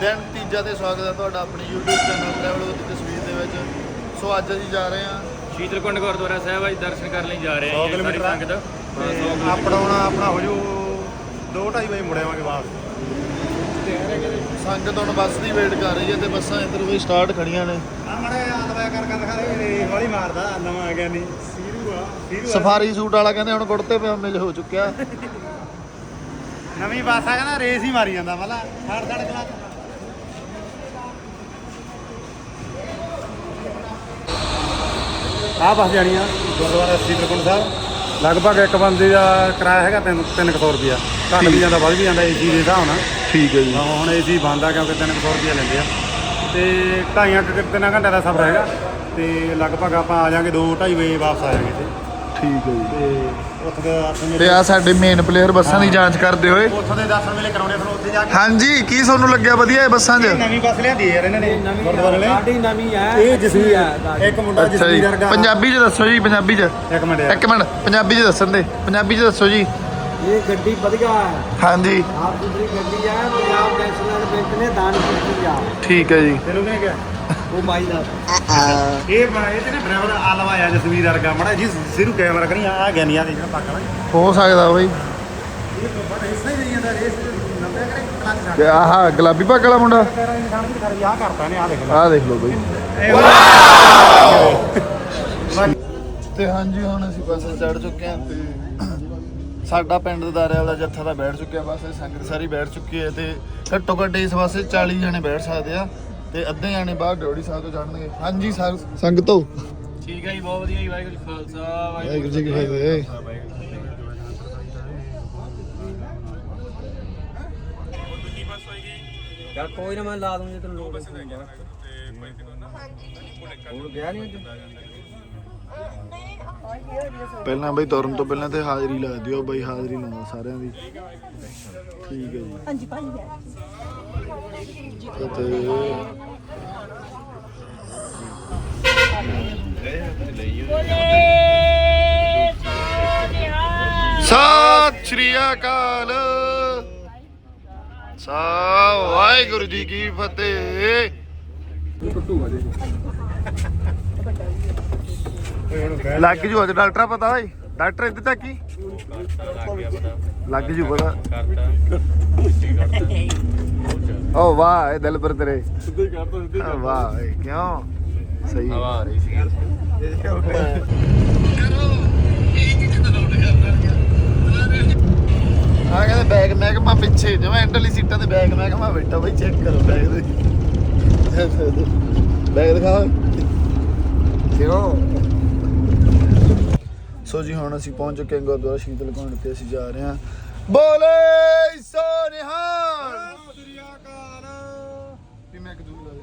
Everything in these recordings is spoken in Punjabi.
ਦਿਨ ਤੀਜਾ ਤੇ ਸਵਾਗਤ ਹੈ ਤੁਹਾਡਾ ਆਪਣੇ YouTube ਚੈਨਲ ਟਰੈਵਲ ਵਿਦ ਤਸਵੀਰ ਦੇ ਵਿੱਚ। ਸੋ ਅੱਜ ਅਸੀਂ ਜਾ ਰਹੇ ਹਾਂ ਸ਼ੀਤਲਕੁੰਡ ਗੁਰਦੁਆਰਾ ਸਾਹਿਬ ਅੱਜ ਦਰਸ਼ਨ ਕਰਨ ਲਈ ਜਾ ਰਹੇ 100 ਹਾਂ ਜੀ ਸਾਰੀ ਕਿਲੋਮੀਟਰ। ਆ। ਸੰਗਤ। ਹਾਂ, 100 ਕਿਲੋਮੀਟਰ। ਆਪਣਾ ਆਪਣਾ ਹੋ ਜੂ 2:30 ਵਜੇ ਮੁੜ ਆਵਾਂਗੇ ਵਾਪਸ। ਸੰਗਤ ਹੁਣ ਬੱਸ ਦੀ ਵੇਟ ਕਰ ਰਹੀ ਹੈ ਤੇ ਬੱਸਾਂ ਇੱਧਰ ਵੀ ਸਟਾਰਟ ਖੜੀਆਂ ਨੇ। ਆ ਮੜੇ ਆਦਵਾ ਕਰ ਕਰ ਦਿਖਾ ਦੇ ਹੌਲੀ ਮਾਰਦਾ ਨਵਾਂ ਆ ਗਿਆ ਨਹੀਂ ਸੀਰੂ ਆ ਸੀਰੂ ਆ। ਸਫਾਰੀ ਸੂਟ ਵਾਲਾ ਕਹਿੰਦੇ ਹੁਣ ਕੁੜਤੇ ਪਜਾਮੇ 'ਚ ਹੋ ਚੁੱਕਿਆ। ਨਵੀਂ ਬੱਸ ਆ ਕਹਿੰਦਾ ਰੇਸ ਹੀ ਮਾਰੀ ਜਾਂਦਾ ਮਲਾ ਫੜ ਫੜ ਕਲਾ ਆ ਬੱਸ ਜਾਣੀ ਆ। ਗੁਰਦੁਆਰਾ ਸੀਤਰਕੁੰਡ ਸਾਹਿਬ। ਲਗਭਗ ਇੱਕ ਬੰਦੇ ਦਾ ਕਿਰਾਇਆ ਹੈਗਾ 3 300 ਰੁਪਿਆ ਘੱਟ ਵੀ ਜਾਂਦਾ ਵੱਧ ਵੀ ਜਾਂਦਾ ਏਸੀ ਦੇ ਹਿਸਾਬ ਨਾਲ। ਠੀਕ ਹੈ ਜੀ। ਹੁਣ ਏਸੀ ਬੰਦ ਆ ਕਿਉਂਕਿ 300 ਰੁਪਏ ਲੈਂਦੇ ਆ। ਤੇ ਢਾਈਆਂ ਕੁ ਤਿੰਨਾਂ ਘੰਟੇ ਦਾ ਸਫ਼ਰ ਹੈਗਾ। ਤੇ ਲਗਭਗ ਆਪਾਂ ਆ ਜਾਾਂਗੇ 2:30 ਵਜੇ ਵਾਪਸ ਆ ਜਾਾਂਗੇ ਤੇ ਠੀਕ ਹੈ ਜੀ। ਤੇ ਉੱਥੇ ਦੇ ਦਰਸ਼ਨ ਤੇ ਮੇਲੇ ਆ ਸਾਡੇ ਮੇਨ ਪਲੇਅਰ ਬੱਸਾਂ ਦੀ ਜਾਂਚ ਕਰਦੇ ਹੋਏ। ਉੱਥੋਂ ਦੇ ਦਰਸ਼ਨ ਮੇਲੇ ਕਰਾਉਣੇ ਫਿਰ ਉੱਥੇ ਜਾ ਕੇ। ਹਾਂਜੀ ਕੀ ਤੁਹਾਨੂੰ ਲੱਗਿਆ? ਵਧੀਆ ਇਹ ਬੱਸਾਂ 'ਚ? ਇਹ ਨਵੀਂ ਬੱਸ ਲਿਆਂਦੀ ਯਾਰ ਇਹਨਾਂ ਨੇ ਗੁਰਦੁਆਰੇ ਨੇ ਗਾਡੀ ਨਵੀਂ ਹੈ ਇਹ ਜਸਵੀਰ ਇੱਕ ਮੁੰਡਾ ਅੱਛਾ ਜੀ। ਜਸਵੀਰ ਵਰਗਾ। ਪੰਜਾਬੀ 'ਚ ਦੱਸੋ ਜੀ ਪੰਜਾਬੀ 'ਚ। ਇੱਕ ਮਿੰਟ ਯਾਰ। ਇੱਕ ਮਿੰਟ ਪੰਜਾਬੀ 'ਚ ਦੱਸਣ ਦੇ। ਪੰਜਾਬੀ 'ਚ ਦੱਸੋ ਜੀ। ਇਹ ਗੱਡੀ ਵਧੀਆ ਹੈ ਹਾਂਜੀ। ਆਪ ਦੂਸਰੀ ਗੱਡੀ ਹੈ ਪੰਜਾਬ ਨੈਸ਼ਨਲ ਬੈਂਕ ਨੇ ਦਾਨ ਕੀਤੀ ਆ। ਠੀਕ ਹੈ ਜੀ। ਤੈਨੂੰ ਕਿਹਾ? ਉਹ ਬਾਈ ਦਾ। ਇਹ ਬਣਾ ਇਹ ਤੇ ਨਾ ਡਰਾਈਵਰ ਆ ਜਸਵੀਰ ਵਰਗਾ। ਮੜਾ ਜੀ ਸਿਰੂ ਕੈਮਰਾ ਕਰੀ ਆ ਗਿਆ ਨਹੀਂ ਆ ਦੇਖਣਾ ਪੱਕ ਹੋ ਸਕਦਾ ਬਈ। ਇਹ ਬੜਾ ਹਿੱਸਾ ਹੀ ਨਹੀਂ ਜਾਂਦਾ ਰੇਸ ਨੰਬਰ ਕਰੇ ਕੱਟ ਤੇ ਆਹ ਗੁਲਾਬੀ ਪੱਗ ਵਾਲਾ ਮੁੰਡਾ। ਤੇਰਾ ਇਨਸਾਨ ਵੀ ਕਰ ਆ ਕਰਤਾ ਨੇ ਆ ਦੇਖ ਲਓ ਬਈ। ਤੇ ਹਾਂਜੀ ਹੁਣ ਅਸੀਂ ਬੱਸ ਚੜ ਚੁੱਕੇ ਹਾਂ ਤੇ ਸਾਡਾ ਪਿੰਡ ਦਾਰੇ ਵਾਲਾ ਜੱਥਾ ਤਾਂ ਬੈਠ ਚੁੱਕਿਆ ਬੱਸ ਸੰਗਤ ਸਾਰੀ ਬੈਠ ਚੁੱਕੀ ਹੈ ਤੇ ਘੱਟੋ ਘੱਟ ਇਸ ਬੱਸੇ 40 ਜਣੇ ਬੈਠ ਸਕਦੇ ਆ। ਤੇ ਅੱਧੇ ਜਣੇ ਬਾਹਰ ਡਿਓੜੀ ਸਾਹਿਬ ਤੋਂ ਚੜਨਗੇ ਹਾਂਜੀ ਸਰ। ਸੰਗਤੋ। ਠੀਕ ਹੈ ਜੀ ਬਹੁਤ ਵਧੀਆ ਜੀ ਵਾਹਿਗੁਰੂ ਜੀ ਕਾ ਖਾਲਸਾ ਵਾਹਿਗੁਰੂ ਜੀ ਕੀ ਫਤਿਹ। ਯਾਰ ਕੋਈ ਨਾ ਮੈਂ ਲਾ ਦੂੰਗੀ ਤੈਨੂੰ ਹੁਣ ਗਿਆ ਨਹੀਂ ਅੱਜ? ਪਹਿਲਾਂ ਬਈ ਤੁਰਨ ਤੋਂ ਪਹਿਲਾਂ ਤੇ ਹਾਜ਼ਰੀ ਲਾ ਦਿਓ ਬਈ ਹਾਜ਼ਰੀ ਲਾਉਂਦਾ ਸਾਰਿਆਂ ਦੀ। ਠੀਕ ਹੈ ਜੀ। ਹਾਂਜੀ ਭਾਈ ਸਤਿ ਸ਼੍ਰੀ ਅਕਾਲ। ਸਾ ਵਾਹਿਗੁਰੂ ਜੀ ਕੀ ਫਤਿਹ। ਲੱਗ ਜੂ ਅੱਜ ਡਾਕਟਰ ਪਤਾ ਓਏ। ਡਾਕਟਰ ਇੱਥੇ ਤੱਕ ਹੀ ਲੱਗ ਜੂ ਪਤਾ। ਓ ਵਾਹ ਇਹ ਦਿਲ ਪਰ ਤੇਰੇ। ਓ ਵਾਹ ਏ, ਕਿਉਂ? ਸਹੀ। ਹਵਾ ਆ ਰਹੀ ਸੀ ਆ ਕਹਿੰਦੇ ਬੈਗ ਮਹਿਕਮਾ ਪਿੱਛੇ ਜਿਵੇਂ ਐਂਡਲੀ ਸੀਟਾਂ ਤੇ ਬੈਗ ਮਹਿਕਮਾ ਬੈਠਾ ਬਈ ਚੈੱਕ ਕਰੋ ਬੈਗ ਦੇ। ਬੈਗ ਦਿਖਾ। ਕਿਉਂ? ਸੋ ਜੀ ਹੁਣ ਅਸੀਂ ਪਹੁੰਚ ਚੁੱਕੇ ਹਾਂ ਗੁਰਦੁਆਰਾ ਸ਼ੀਤਲ ਕੁੰਡ ਤੇ ਅਸੀਂ ਜਾ ਰਹੇ ਹਾਂ। ਬੋਲੇ ਸੋ ਨਿਹਾਲ! ਵੀ ਮੈਂ ਇੱਕ ਦੂਰ ਲਾ ਦੇ।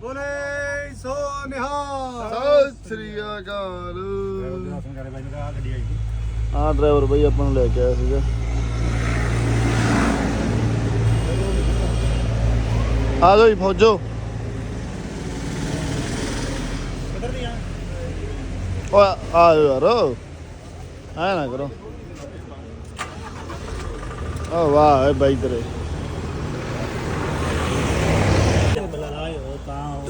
ਬੋਲੇ ਸੋ ਨਿਹਾਲ। ਸਤਿ ਸ੍ਰੀ ਅਕਾਲ। ਦਰਸ਼ਨ ਕਰੇ ਬਾਈ ਨੂੰ ਆ ਡਰਾਈਵਰ ਬਈ ਆਪਾਂ ਨੂੰ ਲੈ ਕੇ ਆਇਆ ਸੀਗਾ। ਆ ਜਾਓ ਜੀ ਫੌਜੋ। ਕਿੱਧਰ ਦੀ ਆ ਓਏ ਆ ਜਾਓ ਯਾਰ। ਐ ਨਾ ਕਰੋ। ਓ ਵਾਹ ਏ ਬਾਈ ਤੇਰੇ।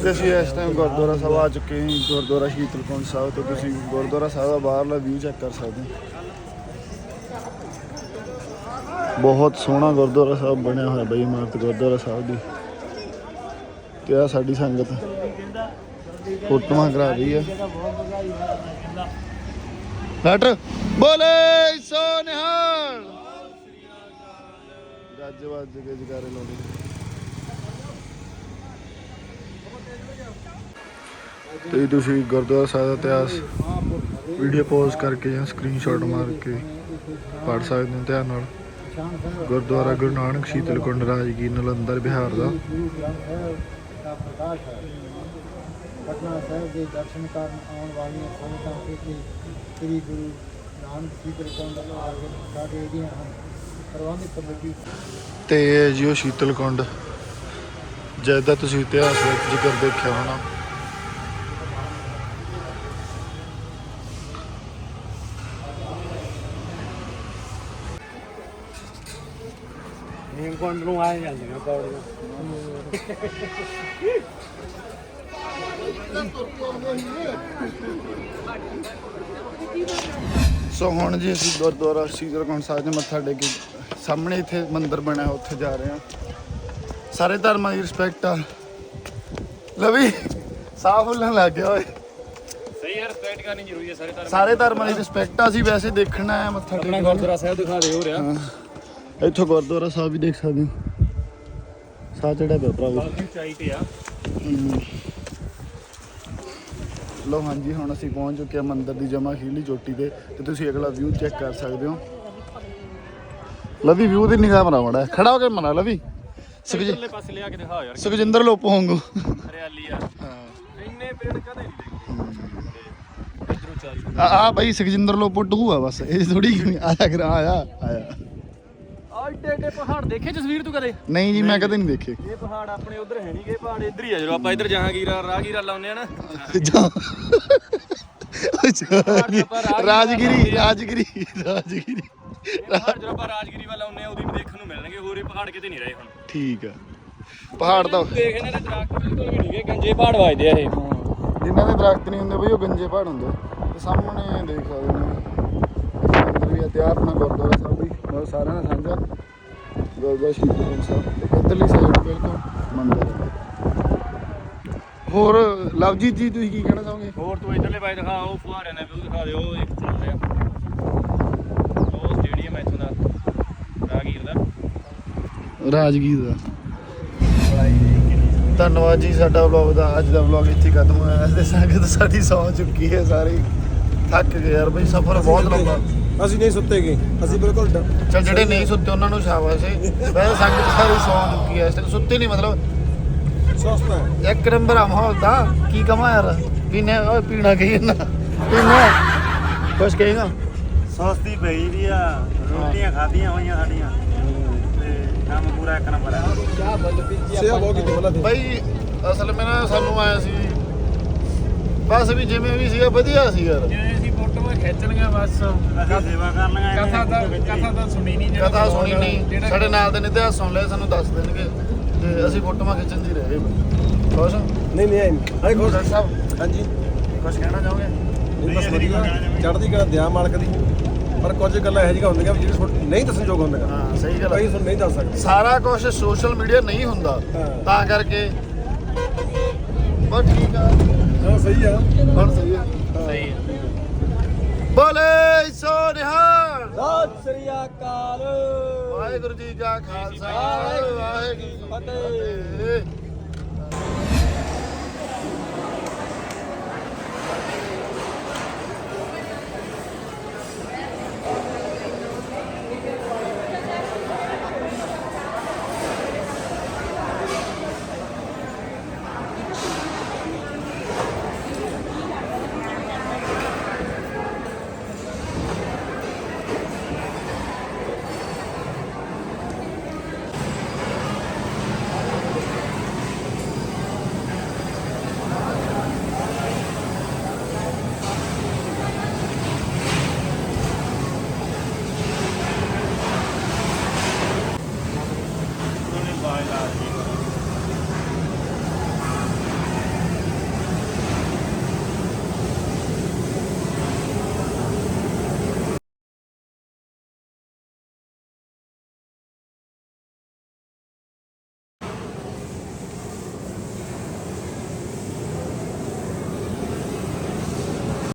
ਤੇ ਇਸ ਟਾਈਮ ਗੁਰਦੁਆਰਾ ਸਾਹਿਬ ਆ ਚੁੱਕੇ ਹਾਂ, ਗੁਰਦੁਆਰਾ ਸ਼ੀਤਲਕੁੰਡ ਸਾਹਿਬ ਤੋਂ। ਤੁਸੀਂ ਗੁਰਦੁਆਰਾ ਸਾਹਿਬ ਦਾ ਬਾਹਰਲਾ ਵਿਊ ਚੈੱਕ ਕਰ ਸਕਦੇ ਹੋ। ਬਹੁਤ ਸੋਹਣਾ ਗੁਰਦੁਆਰਾ ਸਾਹਿਬ ਬਣਿਆ ਹੋਇਆ ਬਈ ਇਮਾਰਤ ਗੁਰਦੁਆਰਾ ਸਾਹਿਬ ਦੀ। ਤੇ ਆ ਸਾਡੀ ਸੰਗਤ ਫੋਟੋਆਂ ਕਰਾ ਰਹੀ ਆ। ਡਾਕਟਰ ਬੋਲੇ ਸੋ ਨਿਹਾਲ। ਗੱਜ ਵੱਜ ਕੇ ਜਗਾਰੇ ਲਾਉਂਦੇ। ਤੇ ਤੁਸੀਂ ਗੁਰਦੁਆਰਾ ਸਾਹਿਬ ਦਾ ਇਤਿਹਾਸ ਵੀਡੀਓ ਪੋਜ਼ ਕਰਕੇ ਜਾਂ ਸਕਰੀਨਸ਼ਾਟ ਮਾਰ ਕੇ ਪੜ ਸਕਦੇ ਹੋ ਧਿਆਨ ਨਾਲ। ਗੁਰਦੁਆਰਾ ਗੁਰੂ ਨਾਨਕ ਸ਼ੀਤਲਕੁੰਡ ਰਾਜਗੀਰ ਨਲੰਦਰ ਬਿਹਾਰ ਦਾ। ਪਟਨਾ ਸਾਹਿਬ ਦੇ ਦਰਸ਼ਨ ਕਰਨ ਆਉਣ ਵਾਲੀਆਂ ਸੰਗਤਾਂ ਤੇ ਸ੍ਰੀ ਗੁਰੂ ਕੰਡ ਤੇ ਜੀ ਉਹ ਸ਼ੀਤਲਕੁੰਡ ਜਿਹਦਾ ਤੁਸੀਂ ਇਤਿਹਾਸ ਵਿੱਚ ਜ਼ਿਕਰ ਦੇਖਿਆ ਹੋਣਾ। ਹੇਮਕੁੰਡ ਨੂੰ ਆਏ ਜਾਂਦੀਆਂ ਪੌੜੀਆਂ। ਸੋ ਹੁਣ ਜੀ ਅਸੀਂ ਗੁਰਦੁਆਰਾ ਸ਼ੀਗਰਗੰਜ ਸਾਹਿਬ ਦੇ ਮੱਥਾ ਟੇਕ ਕੇ ਸਾਹਮਣੇ ਇੱਥੇ ਮੰਦਿਰ ਬਣਿਆ ਉੱਥੇ ਜਾ ਰਹੇ ਹਾਂ। ਸਾਰੇ ਧਰਮਾਂ ਦੀ ਰਿਸਪੈਕਟ ਆ। ਲਵੀ ਸਾਫ਼ ਹੁੱਲਣ ਲੱਗ ਗਿਆ ਓਏ। ਸਹੀ ਹੈ ਰਿਸਪੈਕਟ ਕਰਨੀ ਜ਼ਰੂਰੀ ਹੈ ਸਾਰੇ ਧਰਮ ਸਾਰੇ ਧਰਮਾਂ ਦੀ ਰਿਸਪੈਕਟ ਆ ਅਸੀਂ ਵੈਸੇ ਦੇਖਣਾ ਆ ਮੱਥਾ ਆਪਣਾ ਟੇਕਣ। ਗੁਰਦੁਆਰਾ ਸਾਹਿਬ ਦਿਖਾ ਦੇ ਹੋ। ਰਿਹਾ ਇੱਥੋਂ ਗੁਰਦੁਆਰਾ ਸਾਹਿਬ ਵੀ ਦੇਖ ਸਕਦੇ ਹੋ। ਸਾਹ ਚੜਾ ਪਿਆ ਭਰਾਵੋ। ਬਾਕੀ ਚਾਈ ਤੇ ਆ ਲੋ ਹਾਂਜੀ ਹੁਣ ਅਸੀਂ ਪਹੁੰਚ ਚੁੱਕੇ ਹਾਂ ਮੰਦਿਰ ਦੀ ਜਮਾ ਖੀਲੀ ਚੋਟੀ ਤੇ ਤੇ ਤੁਸੀਂ ਅਗਲਾ ਵਿਊ ਚੈੱਕ ਕਰ ਸਕਦੇ ਹੋ। ਲਵੀ ਵਿਊ ਦੀ ਨਿਗਾਹ ਮਰਾ ਮੜਾ ਖੜਾ ਹੋ ਕੇ ਮਨਾ ਲਵੀ। ਸੁਖਜ ਇਧਰਲੇ ਪਾਸੇ ਲਿਆ ਕੇ ਦਿਖਾ ਯਾਰ। ਸੁਖਜਿੰਦਰ ਲੋਪੋ ਹੋਂਗੋ ਹਰਿਆਲੀ ਆ। ਇੰਨੇ ਪੇੜ ਕਦੇ ਨਹੀਂ ਦੇਖੇ। ਇਧਰੋਂ ਚਾਈ ਆ ਆ ਬਾਈ ਸੁਖਜਿੰਦਰ ਲੋਪੋ ਟੂ ਆ ਬਸ। ਇਹ ਥੋੜੀ ਆਇਆ ਕਰ ਆਇਆ ਆਇਆ। ਏਡੇ ਏਡੇ ਪਹਾੜ ਦੇਖੇ ਜਸਵੀਰ ਤੂੰ ਕਦੇ? ਨਹੀਂ ਜੀ ਮੈਂ ਕਦੇ ਨਹੀਂ ਦੇਖੇ। ਇਹ ਪਹਾੜ ਆਪਣੇ ਉਧਰ ਹੈ ਨਹੀਂਗੇ ਪਹਾੜ ਇੱਧਰ ਹੀ ਆ ਜਦੋਂ ਆਪਾਂ ਇੱਧਰ ਜਹਾਂਗੀਰਾ ਰਾਹਗੀਰਾ ਲਾਉਂਦੇ ਆ ਨਾ। ਜਾ। ਰਾਜਗਿਰੀ ਰਾਜਗਿਰੀ ਰਾਜਗਿਰੀ। ਪਹਾੜ ਜਦੋਂ ਆਪਾਂ ਰਾਜਗੀਰੀ ਵੱਲ ਆਉਂਦੇ ਆ ਉਹਦੀ ਵੀ ਦੇਖਣ ਨੂੰ ਮਿਲਣਗੇ ਹੋਰ ਇਹ ਪਹਾੜ ਕਿਤੇ ਨਹੀਂ ਰਹੇ ਹੁਣ। ਠੀਕ ਆ। ਪਹਾੜ ਤਾਂ ਦੇਖ ਇਹਨਾਂ ਦੇ ਦਰਖਤ ਬਿਲਕੁਲ ਵੀ ਨਹੀਂਗੇ ਗੰਜੇ ਪਹਾੜ ਵੱਜਦੇ ਆ ਇਹ। ਜਿਨ੍ਹਾਂ ਦੇ ਦਰਖਤ ਨਹੀਂ ਹੁੰਦੇ ਬਈ ਉਹ ਗੰਜੇ ਪਹਾੜ ਹੁੰਦੇ ਤੇ ਸਾਹਮਣੇ ਦੇਖ ਸਕਦੇ ਨੇ ਵੀ ਤਿਆਰ ਆਪਣਾ ਗੁਰਦੁਆਰਾ ਸਾਹਿਬ ਵੀ ਬਹੁਤ ਸਾਰਿਆਂ ਦਾ ਸਾਂਝਾ। ਗੁਰਦੁਆਰਾ ਸ਼੍ਰੀ ਗੁਰੂ ਗ੍ਰੰਥ ਸਾਹਿਬ ਤੇ ਇੱਧਰਲੀ ਸਾਈਡ ਬਿਲਕੁਲ ਮੰਦਿਰ। ਹੋਰ ਲਵਜੀਤ ਜੀ ਤੁਸੀਂ ਕੀ ਕਹਿਣਾ ਚਾਹੋਗੇ? ਹੋਰ ਤੂੰ ਇੱਧਰਲੇ ਪਾਸੇ ਦਿਖਾ ਉਹ ਫੁਹਾਰਿਆਂ ਨੇ ਵੀ ਦਿਖਾ ਦਿਓ ਇੱਕ ਚੱਲ ਰਿਹਾ। ਉਹ ਸਟੇਡੀਅਮ ਇੱਥੋਂ ਦਾ ਰਾਹਗੀਰ ਦਾ। ਰਾਜਗੀਰ ਦਾ। ਧੰਨਵਾਦ ਜੀ ਸਾਡਾ ਵਲੌਗ ਦਾ। ਅੱਜ ਦਾ ਵਲੌਗ ਇੱਥੇ ਖਤਮ ਹੋਇਆ ਤੇ ਸੰਗਤ ਸਾਡੀ ਸੌ ਚੁੱਕੀ ਹੈ ਸਾਰੇ। ਥੱਕ ਗਏ ਯਾਰ ਬਈ ਸਫ਼ਰ ਬਹੁਤ ਲੰਬਾ। ਅਸੀਂ ਨਹੀਂ ਸੁੱਤੇਗੇ ਅਸੀਂ ਬਿਲਕੁਲ ਡ- ਚਲ ਜਿਹੜੇ ਨਹੀਂ ਸੁੱਤੇ ਉਹਨਾਂ ਨੂੰ ਸ਼ਾਬਾਸ਼ ਹੈ ਵੈਸੇ ਸੰਗਤ ਸਾਰੀ ਸੌ ਚੁੱਕੀ ਹੈ ਇਸ ਸੁੱਤੇ ਨਹੀਂ ਮਤਲਬ। ਸੁਸਤ ਹੈ। ਇੱਕ ਨੰਬਰ ਆ ਮਾਹੌਲ ਤਾਂ ਕੀ ਕਮਾ ਯਾਰ? ਪੀਣੇ ਓਏ ਪੀਣਾ ਕਹੀ ਨਾ? ਪੀਣਾ ਕੁਛ ਕਹੇਗਾ? ਸਸਤੀ ਪਈ ਦੀ ਆ ਰੋਟੀਆਂ ਖਾਧੀਆਂ ਹੋਈਆਂ ਸਾਡੀਆਂ। ਤੇ ਕੰਮ ਪੂਰਾ ਇੱਕ ਨੰਬਰ ਆ। ਬਹੁਤ ਕੀਤੀ ਬੋਲਾ ਬਈ ਅਸਲ ਨਾ ਸਾਨੂੰ ਆਇਆ ਸੀ ਬਸ ਵੀ ਜਿਵੇਂ ਵੀ ਸੀਗਾ ਵਧੀਆ ਸੀ ਯਾਰ। ਖਿੱਚਣੀਆਂ ਬਸ। ਅਸੀਂ ਸੇਵਾ ਕਰ ਲਾਂਗੇ ਕਥਾ ਤਾਂ ਕਥਾ ਤਾਂ ਸੁਣੀ ਨਹੀਂ ਜਿਹੜਾ ਕਥਾ ਸੁਣੀ ਮਾਹੌਲ ਨਹੀਂ। ਜਿਹੜਾ ਸਾਡੇ ਨਾਲ ਦੇ ਨੇ ਇਤਿਹਾਸ ਸੁਣ ਲਿਆ ਸਾਨੂੰ ਦੱਸ ਦੇਣਗੇ। ਤੇ ਅਸੀਂ ਫੋਟੋਆਂ ਖਿੱਚਣ ਦੀ ਰਹਿ ਗਏ ਖੁਸ਼ ਨਹੀਂ ਨਹੀਂ ਆਈ ਖੁਸ਼। ਡਾਕਟਰ ਸਾਹਿਬ ਹਾਂਜੀ। ਕੁਛ ਕਹਿਣਾ ਚਾਹੋਗੇ? ਨਹੀਂ ਬਸ ਵਧੀਆ। ਚੜ੍ਹਦੀ ਕਲਾ ਦਿਆ ਮਾਲਕ ਦੀ। ਪਰ ਕੁਝ ਗੱਲਾਂ ਇਹੋ ਜਿਹੀਆਂ ਹੁੰਦੀਆਂ ਜਿਹੜੀ ਨਹੀਂ ਦੱਸਣ ਯੋਗ ਹੁੰਦੀਆਂ। ਹਾਂ ਸਹੀ ਗੱਲ ਕਈ ਨਹੀਂ ਦੱਸ ਸਕਦੇ। ਸਾਰਾ ਕੁਝ ਸੋਸ਼ਲ ਮੀਡੀਆ ਨਹੀਂ ਹੁੰਦਾ। ਤਾਂ ਕਰਕੇ ਬਸ ਠੀਕ ਆ। ਹਾਂ ਸਹੀ ਆ। ਹੁਣ ਸਹੀ ਹੈ। ਸਹੀ ਹੈ ਬੋਲੇ ਸੋ ਨਿਹਾਲ ਸਤਿ ਸ੍ਰੀ ਅਕਾਲ। ਵਾਹਿਗੁਰੂ ਜੀ ਕਾ ਖਾਲਸਾ ਵਾਹਿਗੁਰੂ ਜੀ ਕੀ। ਫਤਿਹ।